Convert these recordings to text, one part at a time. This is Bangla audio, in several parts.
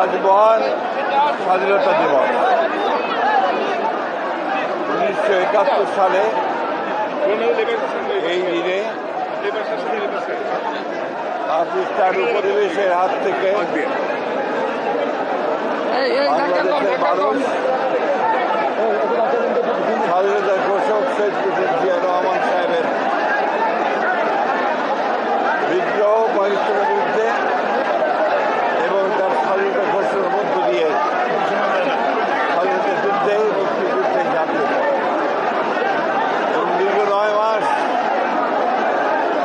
আজ মহান স্বাধীনতা দিবস। উনিশশো একাত্তর সালে এই দিনে পাকিস্তান উপনিবেশের হাত থেকে বাংলাদেশের মানুষ স্বাধীনতা ঘোষক শেখ মুজিবুর জিয়া রহমান সাহেবের বিদ্রোহ পাকিস্তানের বিরুদ্ধে এবং তার স্বাধীনতা ঘোষণার মধ্য দিয়ে স্বাধীনতা যুদ্ধে মুক্তিযুদ্ধে ঝাঁপিয়ে পড়ে এবং দীর্ঘ নয় মাস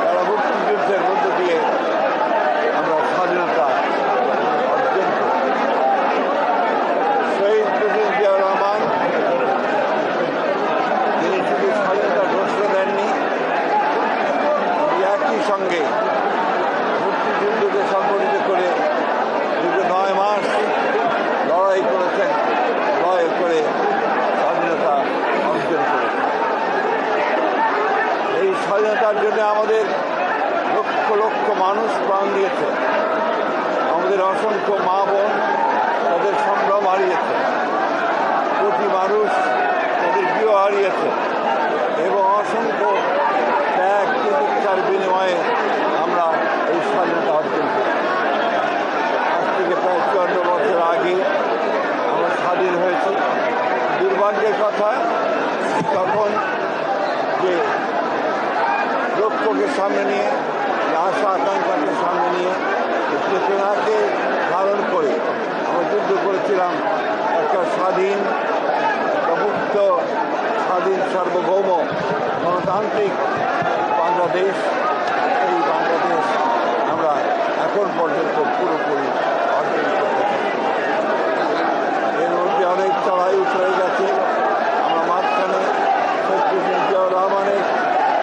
তারা মুক্তিযুদ্ধের মধ্য দিয়ে আমরা স্বাধীনতা অর্জন করি শহীদ প্রেসিডেন্ট জিয়াউর রহমান তিনি শুধু স্বাধীনতা ঘোষণা দেননি তিনি একই সঙ্গে মুক্তিযুদ্ধকে সংগঠিত করে দীর্ঘ নয় মাস লড়াই করেছেন লড়াই করে স্বাধীনতা অর্জন করেছেন এই স্বাধীনতার জন্য আমাদের লক্ষ লক্ষ মানুষ প্রাণ দিয়েছে। আমাদের অসংখ্য মা বোন তাদের সম্ভ্রম হারিয়েছে। প্রতি মানুষ তাদের গৃহ হারিয়েছে এবং অসংখ্য ত্যাগ চিকিৎসার বিনিময়ে আমরা এই স্বাধীনতা অর্জন করি। আজ থেকে প্রায় চুয়ান্ন বছর আগে আমরা স্বাধীন হয়েছি। দুর্ভাগ্যের কথা, তখন যে লক্ষ্যকে সামনে নিয়ে, আশা আকাঙ্ক্ষাকে সামনে নিয়ে চেতনাকে ধারণ করে আমরা যুদ্ধ করেছিলাম একটা স্বাধীন মুক্ত স্বাধীন সার্বভৌম গণতান্ত্রিক বাংলাদেশ। এই বাংলাদেশ আমরা এখন পর্যন্ত পুরোপুরি অর্জন করতে সক্ষম এর মধ্যে অনেক চড়াই উতরে গেছে আমরা মাঝখানে শেখ প্রেসিডেন্ট জিয়াউর রহমানের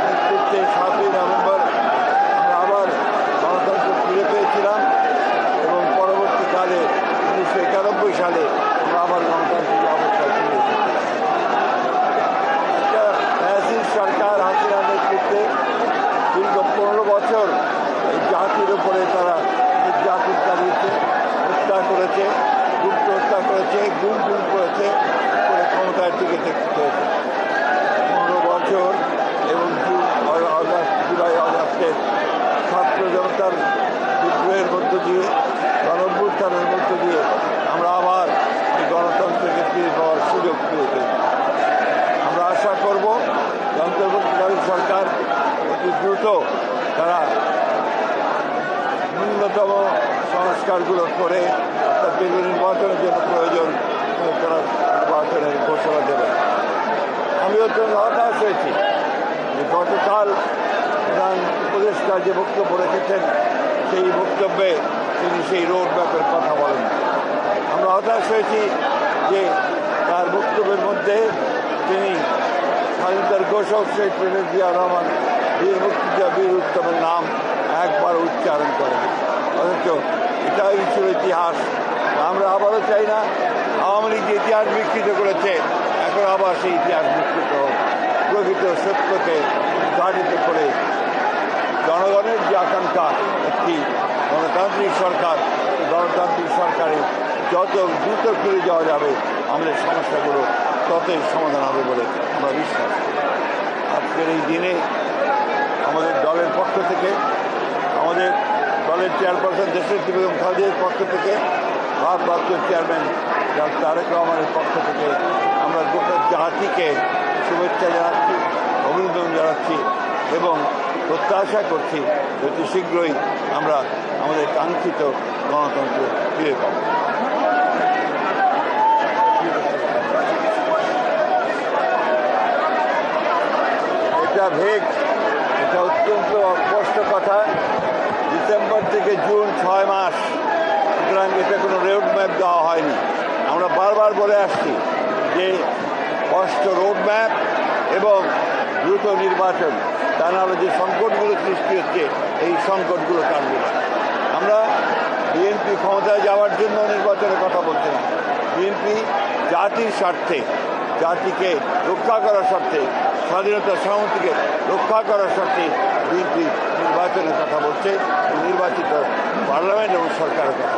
নেতৃত্বে সাতই নভেম্বর আমরা আবার গণতন্ত্র ফিরে পেয়েছিলাম এবং পরবর্তীকালে উনিশশো একানব্বই সালে আমরা আবার গণতান্ত্রিক অবস্থায় ফিরে এসেছিলাম একটা ফ্যাসিস্ট সরকার হাসিনার নেতৃত্বে দীর্ঘ পনেরো বছর এই জাতির উপরে তারা নির্যাতন চালিয়েছে হত্যা করেছে গুপ্ত হত্যা করেছে গুম গুম করেছে করে ক্ষমতায় টিকে থাকতে হয়েছে পনেরো বছর এবং জুন অ- আগস্ট আগস্টের ছাত্র জনতার বিদ্রোহের মধ্য দিয়ে গণভ্যুত্থানের মধ্য দিয়ে আমরা আবার এই গণতন্ত্রকে ফিরে পাওয়ার সুযোগ পেয়েছি আমরা আশা করব অন্তর্বর্তীকালীন সরকার অতি দ্রুত তারা ন্যূনতম সংস্কারগুলো করে অর্থাৎ যেগুলো নির্বাচনের জন্য প্রয়োজন তারা নির্বাচনের ঘোষণা দেবে আমি অত্যন্ত হতাশ হয়েছি। গতকাল প্রধান উপদেষ্টা যে বক্তব্য রেখেছেন সেই বক্তব্যে তিনি সেই রোড ম্যাপের কথা বলেন আমরা হতাশ হয়েছি যে তার বক্তব্যের মধ্যে তিনি স্বাধীনতার ঘোষক শেখ প্রেসিডেন্ট জিয়া রহমান বীর মুক্তিযোদ্ধা বীর উত্তমের নাম একবার উচ্চারণ করেন অথচ এটাই ছিল ইতিহাস আমরা আবারও চাই না আওয়ামী লীগ যে ইতিহাস বিকৃত করেছে এখন আবার সেই ইতিহাস বিকৃত প্রকৃত সত্যকে উদ্ঘাটিত করে জনগণের যে আকাঙ্ক্ষা একটি গণতান্ত্রিক সরকার গণতান্ত্রিক সরকারে যত দ্রুত ফিরে যাওয়া যাবে, আমাদের সমস্যাগুলো ততই সমাধান হবে বলে আমরা বিশ্বাস করি। আজকের এই দিনে আমাদের দলের পক্ষ থেকে, আমাদের দলের চেয়ারপারসন দেশের বেগম খালেদের পক্ষ থেকে, ভারপ্রাপ্ত চেয়ারম্যান ডক্টর তারেক রহমানের পক্ষ থেকে আমরা গোটা জাতিকে শুভেচ্ছা জানাচ্ছি, অভিনন্দন জানাচ্ছি এবং প্রত্যাশা করছি অতি শীঘ্রই আমরা আমাদের কাঙ্ক্ষিত গণতন্ত্র ফিরে পাব। এটা ভেগ, এটা অত্যন্ত অস্পষ্ট কথা। ডিসেম্বর থেকে জুন ছয় মাস, সুতরাং এটা কোনো রোড ম্যাপ দেওয়া হয়নি। আমরা বারবার বলে আসছি যে স্পষ্ট রোড ম্যাপ এবং দ্রুত নির্বাচন। তা নাহলে যে সংকটগুলো সৃষ্টি হচ্ছে, এই সংকটগুলো কাটবে না। আমরা বিএনপি ক্ষমতায় যাওয়ার জন্য নির্বাচনের কথা বলছি না বিএনপি জাতির স্বার্থে, জাতিকে রক্ষা করার স্বার্থে, স্বাধীনতা সংহতিকে রক্ষা করার স্বার্থে বিএনপি নির্বাচনের কথা বলছে। নির্বাচিত পার্লামেন্ট এবং সরকারের কথা।